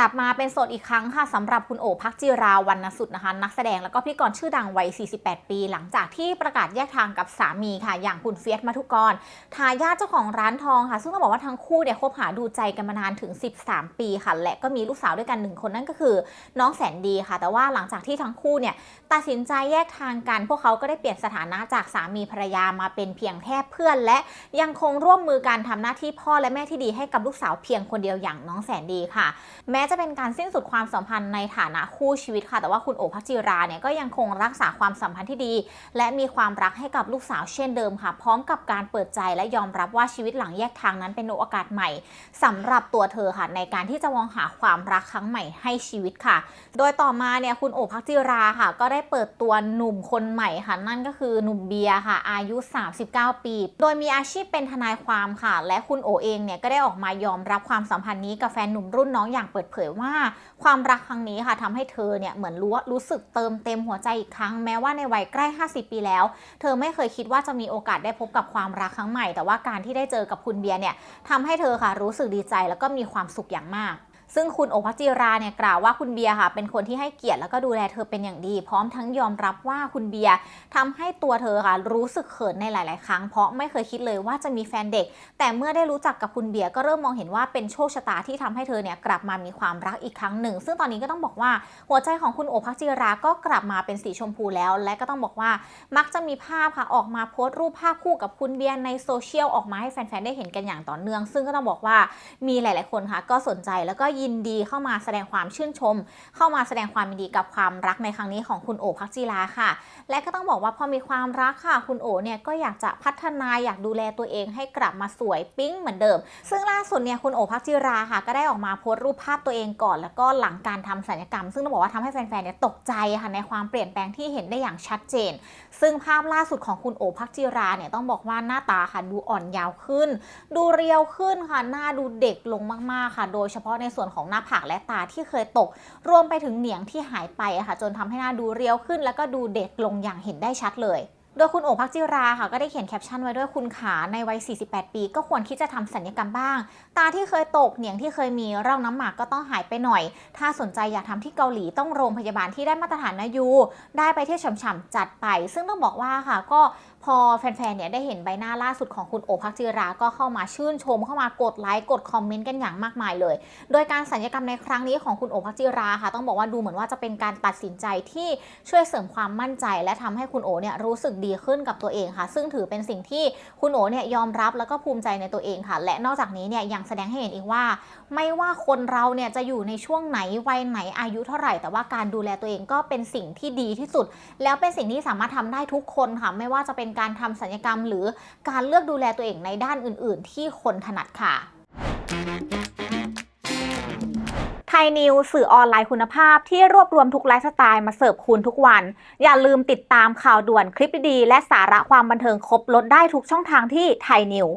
ลับมาเป็นโสดอีกครั้งค่ะสำหรับคุณโอพักจิราวันนสุดนะคะ นักแสดงแล้วก็พิธีกรชื่อดังวัย 48 ปี หลังจากที่ประกาศแยกทางกับสามีค่ะ อย่างคุณเฟียสมาทุกรทายาทเจ้าของร้านทองค่ะ ซึ่งต้องบอกว่าทั้งคู่เนี่ยคบหาดูใจกันมานานถึง 13 ปีค่ะ และก็มีลูกสาวด้วยกันหนึ่งคนนั่นก็คือ น้องแสนดีค่ะ แต่ว่าหลังจากที่ทั้งคู่เนี่ยตัดสินใจแยกทางกัน พวกเขาก็ได้เปลี่ยนสถานะจากสามีภรรยามาเป็นเพียงแค่เพื่อน และยังคงร่วมมือการทำหน้าที่พ่อและแม่ที่ดีให้กับลูกสาวเพียงคนเดียวอย่างน้องแสนดีค่ะแม้จะเป็นการสิ้นสุดความสัมพันธ์ในฐานะคู่ชีวิตค่ะ แต่ว่าคุณโอภัจิราเนี่ยก็ยังคงรักษาความสัมพันธ์ที่ดี และมีความรักให้กับลูกสาวเช่นเดิมค่ะ พร้อมกับการเปิดใจและยอมรับว่าชีวิตหลังแยกทางนั้นเป็นโอกาสใหม่สำหรับตัวเธอค่ะในการที่จะมองหาความรักครั้งใหม่ให้ชีวิตค่ะ โดยต่อมาเนี่ยคุณโอภัจิราค่ะ ก็ได้เปิดตัวหนุ่มคนใหม่ค่ะ นั่นก็คือหนุ่มเบียร์ค่ะ อายุ 39 ปี โดยมีอาชีพเป็นทนายความค่ะ และคุณโอเองเนี่ยก็ได้ออกมายอมรับความสัมพันธ์นี้กับแฟนหนุ่มรุ่นน้องอย่างเปิดเผยว่าความรักครั้งนี้ค่ะทำให้เธอเนี่ยเหมือนรู้ว่ารู้สึกเติมเต็มหัวใจอีกครั้งแม้ว่าในวัยใกล้ 50 ปีแล้ว เธอไม่เคยคิดว่าจะมีโอกาสได้พบกับความรักครั้งใหม่ แต่ว่าการที่ได้เจอกับคุณเบียร์เนี่ยทำให้เธอค่ะรู้สึกดีใจแล้วก็มีความสุขอย่างมาก ซึ่งคุณโอภัจิราเนี่ยกล่าวว่าคุณเบียร์ค่ะ เป็นคนที่ให้เกียรติแล้วก็ดูแลเธอเป็นอย่างดี พร้อมทั้งยอมรับว่าคุณเบียร์ทำให้ตัวเธอค่ะ รู้สึกเขินในหลาย ๆ ครั้ง เพราะไม่เคยคิดเลยว่าจะมีแฟนเด็ก แต่เมื่อได้รู้จักกับคุณเบียร์ก็เริ่มมองเห็นว่าเป็นโชคชะตาที่ทำให้เธอเนี่ยกลับมามีความรักอีกครั้งหนึ่ง ซึ่งตอนนี้ก็ต้องบอกว่าหัวใจของคุณโอภัจิราก็กลับมาเป็นสีชมพูแล้ว และก็ต้องบอกว่ามักจะมีภาพค่ะออกมาโพสต์รูปภาพคู่กับคุณเบียร์ในโซเชียลออกมาให้แฟน ๆ ได้เห็นกันอย่างต่อเนื่อง ซึ่งก็ต้องบอกว่ามีหลาย ๆ คนค่ะก็สนใจแล้วก็ยยินดีเข้ามาแสดงความชื่นชม เข้ามาแสดงความยินดีกับความรักในครั้งนี้ของคุณโอภักจิราค่ะ และก็ต้องบอกว่าพอมีความรักค่ะ คุณโอเนี่ยก็อยากจะพัฒนาอยากดูแลตัวเองให้กลับมาสวยปิ๊งเหมือนเดิม ซึ่งล่าสุดเนี่ยคุณโอภักจิราค่ะ ก็ได้ออกมาโพสต์รูปภาพตัวเองก่อน แล้วก็หลังการทำศัลยกรรม ซึ่งต้องบอกว่าทำให้แฟนๆเนี่ยตกใจค่ะในความเปลี่ยนแปลงที่เห็นได้อย่างชัดเจน ซึ่งภาพล่าสุดของคุณโอภักจิราเนี่ยต้องบอกว่าหน้าตาค่ะดูอ่อนยาวขึ้น ดูเรียวขึ้นค่ะหน้าดูเด็กลงมากๆค่ะ โดยเฉพาะในส่วนของหน้าผากและตาที่เคยตก รวมไปถึงเหนียงที่หายไปค่ะจนทำให้หน้าดูเรียวขึ้น แล้วก็ดูเด็กลงอย่างเห็นได้ชัดเลยโดยคุณโอภักจิราค่ะก็ได้เขียนแคปชั่นไว้ด้วยคุณขาในวัย 48 ปี ก็ควรคิดจะทำสัญญกรรมบ้าง ตาที่เคยตกเหนียงที่เคยมีร่องน้ำหมากก็ต้องหายไปหน่อย ถ้าสนใจอยากทำที่เกาหลีต้องโรงพยาบาลที่ได้มาตรฐานนะยู ได้ไปเที่ยวฉ่ำๆจัดไป ซึ่งต้องบอกว่าค่ะก็ พอแฟนๆ เนี่ยได้เห็นใบหน้าล่าสุดของคุณโอภักจิรา ก็เข้ามาชื่นชมเข้ามากดไลค์กดคอมเมนต์กันอย่างมากมายเลย โดยการสัญญกรรมในครั้งนี้ของคุณโอภักจิราค่ะ ต้องบอกว่าดูเหมือนว่าจะเป็นการตัดสินใจที่ช่วยเสริมความมั่นใจ และทำให้คุณโอเนี่ยรู้สึกดีขึ้นกับตัวเองค่ะ ซึ่งถือเป็นสิ่งที่คุณโอเนี่ยยอมรับแล้วก็ภูมิใจในตัวเองค่ะ และนอกจากนี้เนี่ยยังแสดงให้เห็นอีกว่า ไม่ว่าคนเราเนี่ยจะอยู่ในช่วงไหนวัยไหนอายุเท่าไหร่ แต่ว่าการดูแลตัวเองก็เป็นสิ่งที่ดีที่สุด แล้วเป็นสิ่งที่สามารถทำได้ทุกคนค่ะไม่ว่าจะเป็นการทำสัญญกรรม หรือการเลือกดูแลตัวเองในด้านอื่น ๆ ที่คนถนัดค่ะไทยนิวสื่อออนไลน์คุณภาพที่รวบรวมทุกไลฟ์สไตล์มาเสิร์ฟคุณทุกวัน อย่าลืมติดตามข่าวด่วนคลิปดีๆและสาระความบันเทิงครบลดได้ทุกช่องทางที่ไทยนิว